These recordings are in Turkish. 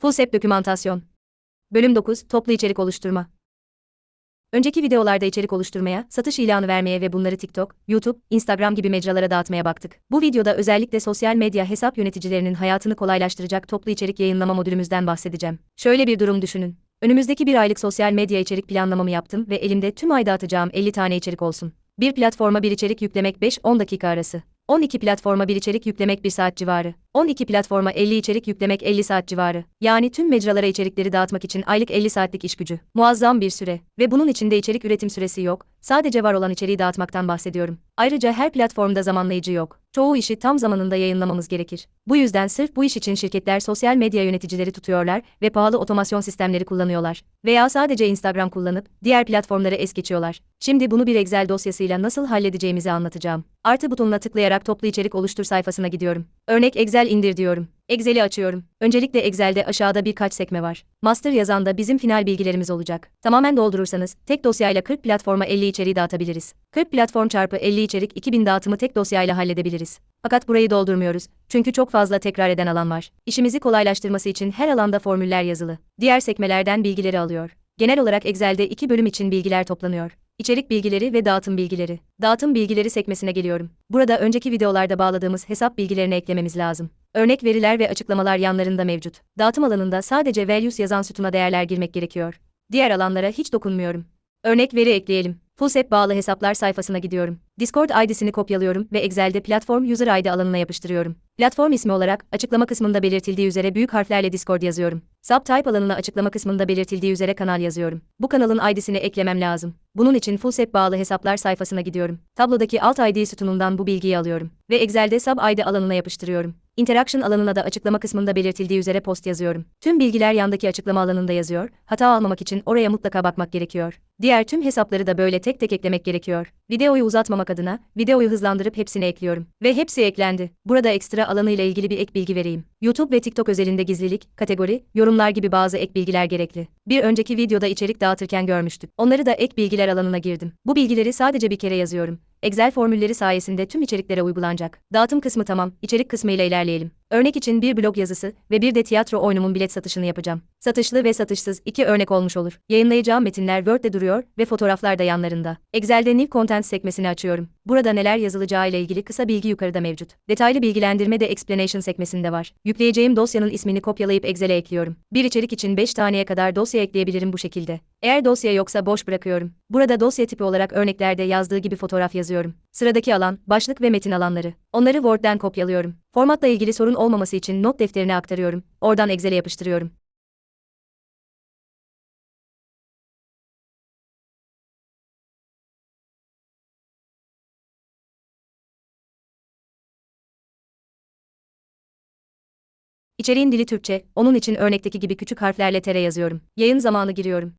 Fullsep dokümantasyon. Bölüm 9, toplu içerik oluşturma. Önceki videolarda içerik oluşturmaya, satış ilanı vermeye ve bunları TikTok, YouTube, Instagram gibi mecralara dağıtmaya baktık. Bu videoda özellikle sosyal medya hesap yöneticilerinin hayatını kolaylaştıracak toplu içerik yayınlama modülümüzden bahsedeceğim. Şöyle bir durum düşünün. Önümüzdeki bir aylık sosyal medya içerik planlamamı yaptım ve elimde tüm ayda atacağım 50 tane içerik olsun. Bir platforma bir içerik yüklemek 5-10 dakika arası. 12 platforma bir içerik yüklemek 1 saat civarı. 12 platforma 50 içerik yüklemek 50 saat civarı. Yani tüm mecralara içerikleri dağıtmak için aylık 50 saatlik iş gücü. Muazzam bir süre. Ve bunun içinde içerik üretim süresi yok. Sadece var olan içeriği dağıtmaktan bahsediyorum. Ayrıca her platformda zamanlayıcı yok. Çoğu işi tam zamanında yayınlamamız gerekir. Bu yüzden sırf bu iş için şirketler sosyal medya yöneticileri tutuyorlar ve pahalı otomasyon sistemleri kullanıyorlar. Veya sadece Instagram kullanıp diğer platformları es geçiyorlar. Şimdi bunu bir Excel dosyasıyla nasıl halledeceğimizi anlatacağım. Artı butonuna tıklayarak toplu içerik oluştur sayfasına gidiyorum. Örnek Excel indir diyorum. Excel'i açıyorum. Öncelikle Excel'de aşağıda birkaç sekme var. Master yazanda bizim final bilgilerimiz olacak. Tamamen doldurursanız tek dosyayla 40 platforma 50 içeriği dağıtabiliriz. 40 platform çarpı 50 içerik 2000 dağıtımı tek dosyayla halledebiliriz. Fakat burayı doldurmuyoruz. Çünkü çok fazla tekrar eden alan var. İşimizi kolaylaştırması için her alanda formüller yazılı. Diğer sekmelerden bilgileri alıyor. Genel olarak Excel'de iki bölüm için bilgiler toplanıyor. İçerik bilgileri ve dağıtım bilgileri. Dağıtım bilgileri sekmesine geliyorum. Burada önceki videolarda bağladığımız hesap bilgilerini eklememiz lazım. Örnek veriler ve açıklamalar yanlarında mevcut. Dağıtım alanında sadece values yazan sütuna değerler girmek gerekiyor. Diğer alanlara hiç dokunmuyorum. Örnek veri ekleyelim. Fullset bağlı hesaplar sayfasına gidiyorum. Discord ID'sini kopyalıyorum ve Excel'de platform user ID alanına yapıştırıyorum. Platform ismi olarak açıklama kısmında belirtildiği üzere büyük harflerle Discord yazıyorum. Subtype alanına açıklama kısmında belirtildiği üzere kanal yazıyorum. Bu kanalın ID'sini eklemem lazım. Bunun için Fullset bağlı hesaplar sayfasına gidiyorum. Tablodaki alt ID sütunundan bu bilgiyi alıyorum ve Excel'de sub ID alanına yapıştırıyorum. Interaction alanına da açıklama kısmında belirtildiği üzere post yazıyorum. Tüm bilgiler yandaki açıklama alanında yazıyor. Hata almamak için oraya mutlaka bakmak gerekiyor. Diğer tüm hesapları da böyle tek tek eklemek gerekiyor. Videoyu uzatmamak adına videoyu hızlandırıp hepsini ekliyorum. Ve hepsi eklendi. Burada ekstra alanı ile ilgili bir ek bilgi vereyim. YouTube ve TikTok özelinde gizlilik, kategori, yorumlar gibi bazı ek bilgiler gerekli. Bir önceki videoda içerik dağıtırken görmüştük. Onları da ek bilgiler alanına girdim. Bu bilgileri sadece bir kere yazıyorum. Excel formülleri sayesinde tüm içeriklere uygulanacak. Dağıtım kısmı tamam, içerik kısmı ile ilerleyelim. Örnek için bir blog yazısı ve bir de tiyatro oyunumun bilet satışını yapacağım. Satışlı ve satışsız iki örnek olmuş olur. Yayınlayacağım metinler Word'de duruyor ve fotoğraflar da yanlarında. Excel'de New Content sekmesini açıyorum. Burada neler yazılacağı ile ilgili kısa bilgi yukarıda mevcut. Detaylı bilgilendirme de Explanation sekmesinde var. Yükleyeceğim dosyanın ismini kopyalayıp Excel'e ekliyorum. Bir içerik için 5 taneye kadar dosya ekleyebilirim bu şekilde. Eğer dosya yoksa boş bırakıyorum. Burada dosya tipi olarak örneklerde yazdığı gibi fotoğraf yazıyorum. Sıradaki alan, başlık ve metin alanları. Onları Word'den kopyalıyorum. Formatla ilgili sorun olmaması için not defterine aktarıyorum. Oradan Excel'e yapıştırıyorum. İçeriğin dili Türkçe, onun için örnekteki gibi küçük harflerle tere yazıyorum. Yayın zamanı giriyorum.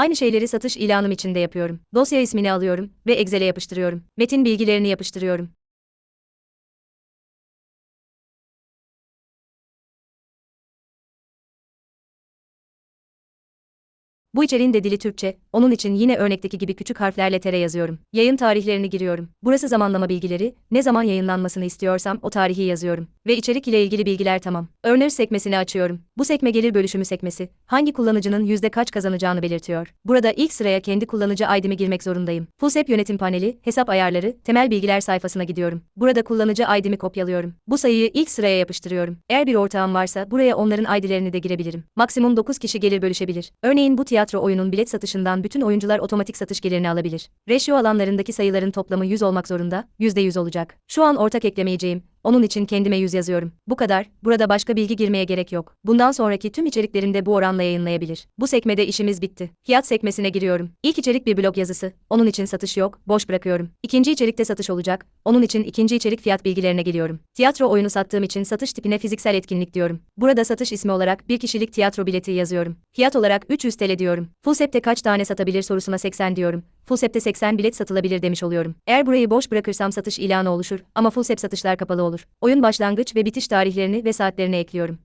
Aynı şeyleri satış ilanım için de yapıyorum. Dosya ismini alıyorum ve Excel'e yapıştırıyorum. Metin bilgilerini yapıştırıyorum. Bu içeriğin de dili Türkçe, onun için yine örnekteki gibi küçük harflerle tere yazıyorum. Yayın tarihlerini giriyorum. Burası zamanlama bilgileri, ne zaman yayınlanmasını istiyorsam o tarihi yazıyorum. Ve içerik ile ilgili bilgiler tamam. Earner sekmesini açıyorum. Bu sekme gelir bölüşümü sekmesi, hangi kullanıcının yüzde kaç kazanacağını belirtiyor. Burada ilk sıraya kendi kullanıcı ID'mi girmek zorundayım. Fullsep yönetim paneli, hesap ayarları, temel bilgiler sayfasına gidiyorum. Burada kullanıcı ID'mi kopyalıyorum. Bu sayıyı ilk sıraya yapıştırıyorum. Eğer bir ortağım varsa buraya onların ID'lerini de girebilirim. Maksimum 9 kişi gelir bölüşebilir. Örneğin bu tiyatro oyunun bilet satışından bütün oyuncular otomatik satış gelirini alabilir. Ratio alanlarındaki sayıların toplamı 100 olmak zorunda, %100 olacak. Şu an ortak eklemeyeceğim, onun için kendime yüz yazıyorum. Bu kadar, burada başka bilgi girmeye gerek yok. Bundan sonraki tüm içeriklerinde bu oranla yayınlayabilir. Bu sekmede işimiz bitti. Fiyat sekmesine giriyorum. İlk içerik bir blog yazısı. Onun için satış yok, boş bırakıyorum. İkinci içerikte satış olacak. Onun için ikinci içerik fiyat bilgilerine geliyorum. Tiyatro oyunu sattığım için satış tipine fiziksel etkinlik diyorum. Burada satış ismi olarak bir kişilik tiyatro bileti yazıyorum. Fiyat olarak 300 TL diyorum. Fullsep'te kaç tane satabilir sorusuna 80 diyorum. Fullsep'te 80 bilet satılabilir demiş oluyorum. Eğer burayı boş bırakırsam satış ilanı oluşur ama Fullsep satışlar kapalı olur. Oyun başlangıç ve bitiş tarihlerini ve saatlerini ekliyorum.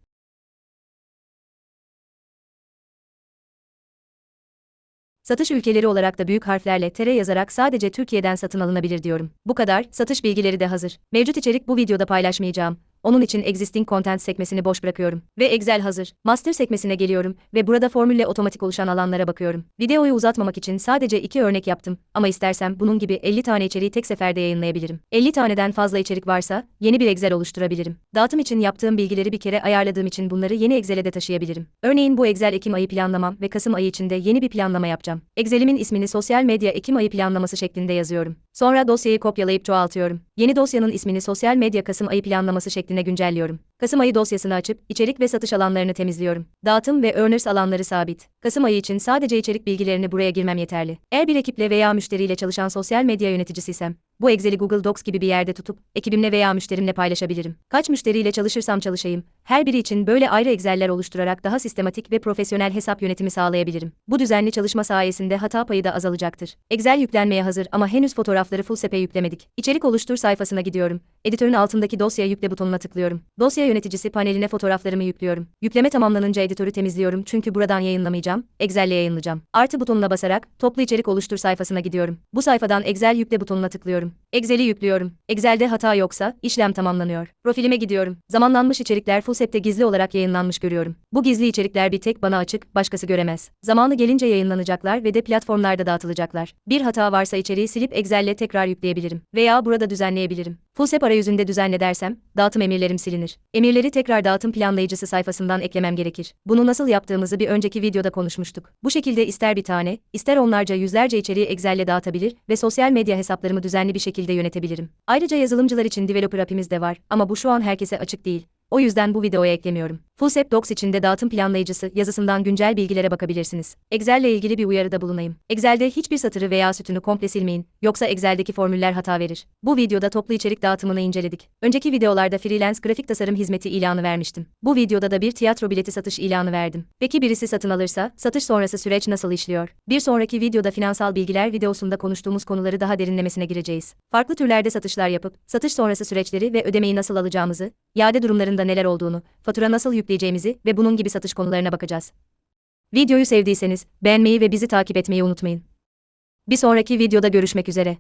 Satış ülkeleri olarak da büyük harflerle TR yazarak sadece Türkiye'den satın alınabilir diyorum. Bu kadar, satış bilgileri de hazır. Mevcut içerik bu videoda paylaşmayacağım. Onun için existing content sekmesini boş bırakıyorum. Ve Excel hazır. Master sekmesine geliyorum ve burada formülle otomatik oluşan alanlara bakıyorum. Videoyu uzatmamak için sadece iki örnek yaptım ama istersem bunun gibi 50 tane içeriği tek seferde yayınlayabilirim. 50 taneden fazla içerik varsa yeni bir Excel oluşturabilirim. Dağıtım için yaptığım bilgileri bir kere ayarladığım için bunları yeni Excel'e de taşıyabilirim. Örneğin bu Excel Ekim ayı planlamam ve Kasım ayı içinde yeni bir planlama yapacağım. Excel'imin ismini sosyal medya Ekim ayı planlaması şeklinde yazıyorum. Sonra dosyayı kopyalayıp çoğaltıyorum. Yeni dosyanın ismini sosyal medya Kasım ayı planlaması şeklinde güncelliyorum. Kasım ayı dosyasını açıp içerik ve satış alanlarını temizliyorum. Dağıtım ve earners alanları sabit. Kasım ayı için sadece içerik bilgilerini buraya girmem yeterli. Eğer bir ekiple veya müşteriyle çalışan sosyal medya yöneticisiysem, bu Excel'i Google Docs gibi bir yerde tutup ekibimle veya müşterimle paylaşabilirim. Kaç müşteriyle çalışırsam çalışayım, her biri için böyle ayrı Excel'ler oluşturarak daha sistematik ve profesyonel hesap yönetimi sağlayabilirim. Bu düzenli çalışma sayesinde hata payı da azalacaktır. Excel yüklenmeye hazır ama henüz fotoğrafları Fullsep'e yüklemedik. İçerik oluştur sayfasına gidiyorum. Editörün altındaki dosya yükle butonuna tıklıyorum. Dosya yöneticisi paneline fotoğraflarımı yüklüyorum. Yükleme tamamlanınca editörü temizliyorum çünkü buradan yayınlamayacağım, Excel'le yayınlayacağım. Artı butonuna basarak toplu içerik oluştur sayfasına gidiyorum. Bu sayfadan Excel yükle butonuna tıklıyorum. Excel'i yüklüyorum. Excel'de hata yoksa işlem tamamlanıyor. Profilime gidiyorum. Zamanlanmış içerikler Fullsep'te gizli olarak yayınlanmış görüyorum. Bu gizli içerikler bir tek bana açık, başkası göremez. Zamanı gelince yayınlanacaklar ve de platformlarda dağıtılacaklar. Bir hata varsa içeriği silip Excel'le tekrar yükleyebilirim. Veya burada düzenleyebilirim. Fullsep arayüzünde düzenle dersem, dağıtım emirlerim silinir. Emirleri tekrar dağıtım planlayıcısı sayfasından eklemem gerekir. Bunu nasıl yaptığımızı bir önceki videoda konuşmuştuk. Bu şekilde ister bir tane, ister onlarca yüzlerce içeriği Excel'le dağıtabilir ve sosyal medya hesaplarımı düzenli bir şekilde yönetebilirim. Ayrıca yazılımcılar için developer app'imiz de var ama bu şu an herkese açık değil. O yüzden bu videoya eklemiyorum. Fullsep Docs içinde dağıtım planlayıcısı yazısından güncel bilgilere bakabilirsiniz. Excel ile ilgili bir uyarıda bulunayım. Excel'de hiçbir satırı veya sütunu komple silmeyin, yoksa Excel'deki formüller hata verir. Bu videoda toplu içerik dağıtımını inceledik. Önceki videolarda freelance grafik tasarım hizmeti ilanı vermiştim. Bu videoda da bir tiyatro bileti satış ilanı verdim. Peki birisi satın alırsa, satış sonrası süreç nasıl işliyor? Bir sonraki videoda finansal bilgiler videosunda konuştuğumuz konuları daha derinlemesine gireceğiz. Farklı türlerde satışlar yapıp, satış sonrası süreçleri ve ödemeyi nasıl alacağımızı, iade durumlarında neler olduğunu, fatura nasıl yükleyeceğimizi ve bunun gibi satış konularına bakacağız. Videoyu sevdiyseniz beğenmeyi ve bizi takip etmeyi unutmayın. Bir sonraki videoda görüşmek üzere.